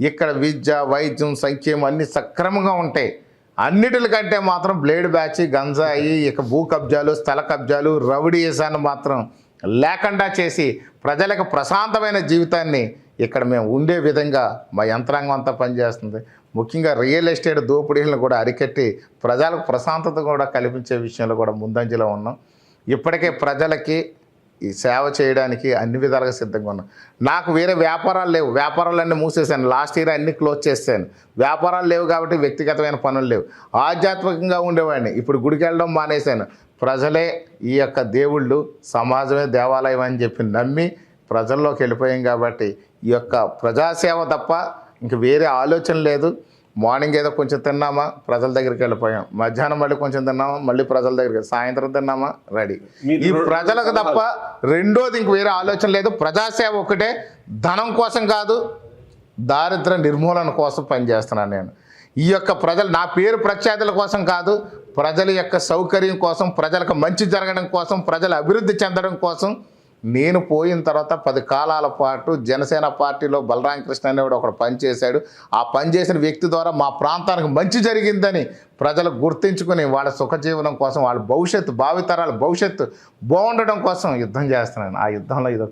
ఇక్కడ విద్య వైద్యం సంక్షేమం అన్నీ సక్రమంగా ఉంటాయి. అన్నిటికంటే మాత్రం బ్లేడ్ బ్యాచ్ గంజాయి ఇక భూ కబ్జాలు స్థల కబ్జాలు రౌడీసాన్ని మాత్రం లేకుండా చేసి ప్రజలకు ప్రశాంతమైన జీవితాన్ని ఇక్కడ మేము ఉండే విధంగా మా యంత్రాంగం అంతా పనిచేస్తుంది. ముఖ్యంగా రియల్ ఎస్టేట్ దోపిడీలను కూడా అరికట్టి ప్రజలకు ప్రశాంతత కూడా కల్పించే విషయంలో కూడా ముందంజలో ఉన్నాం. ఇప్పటికే ప్రజలకి ఈ సేవ చేయడానికి అన్ని విధాలుగా సిద్ధంగా ఉన్నాను నాకు వేరే వ్యాపారాలు లేవు. వ్యాపారాలన్నీ మూసేశాను. లాస్ట్ ఇయర్ అన్ని క్లోజ్ చేశాను వ్యాపారాలు లేవు కాబట్టి వ్యక్తిగతమైన పనులు లేవు. ఆధ్యాత్మికంగా ఉండేవాడిని. ఇప్పుడు గుడికి వెళ్ళడం మానేశాను. ప్రజలే ఈ యొక్క దేవుళ్ళు సమాజమే దేవాలయం అని చెప్పి నమ్మి ప్రజల్లోకి వెళ్ళిపోయాం కాబట్టి ఈ యొక్క ప్రజాసేవ తప్ప ఇంక వేరే ఆలోచన లేదు. మార్నింగ్ ఏదో కొంచెం తిన్నామా ప్రజల దగ్గరికి వెళ్ళిపోయాం. మధ్యాహ్నం మళ్ళీ కొంచెం తిన్నామా మళ్ళీ ప్రజల దగ్గరికి సాయంత్రం తిన్నామా రెడీ. ఈ ప్రజలకు తప్ప రెండోది ఇంక వేరే ఆలోచన లేదు. ప్రజాసేవ ఒకటే ధనం కోసం కాదు దారిద్ర నిర్మూలన కోసం పనిచేస్తున్నాను నేను. ఈ యొక్క ప్రజలు నా పేరు ప్రఖ్యాతుల కోసం కాదు ప్రజల యొక్క సౌకర్యం కోసం ప్రజలకు మంచి జరగడం కోసం ప్రజల అభివృద్ధి చెందడం కోసం నేను పోయిన తర్వాత పది కాలాల పాటు జనసేన పార్టీలో బలరామకృష్ణ అనేవాడు ఒకడు పనిచేశాడు. ఆ పనిచేసిన వ్యక్తి ద్వారా మా ప్రాంతానికి మంచి జరిగిందని ప్రజలు గుర్తించుకుని వాళ్ళ సుఖజీవనం కోసం వాళ్ళ భవిష్యత్తు భావితరాల భవిష్యత్తు బాగుండడం కోసం యుద్ధం చేస్తున్నాను. ఆ యుద్ధంలో ఇది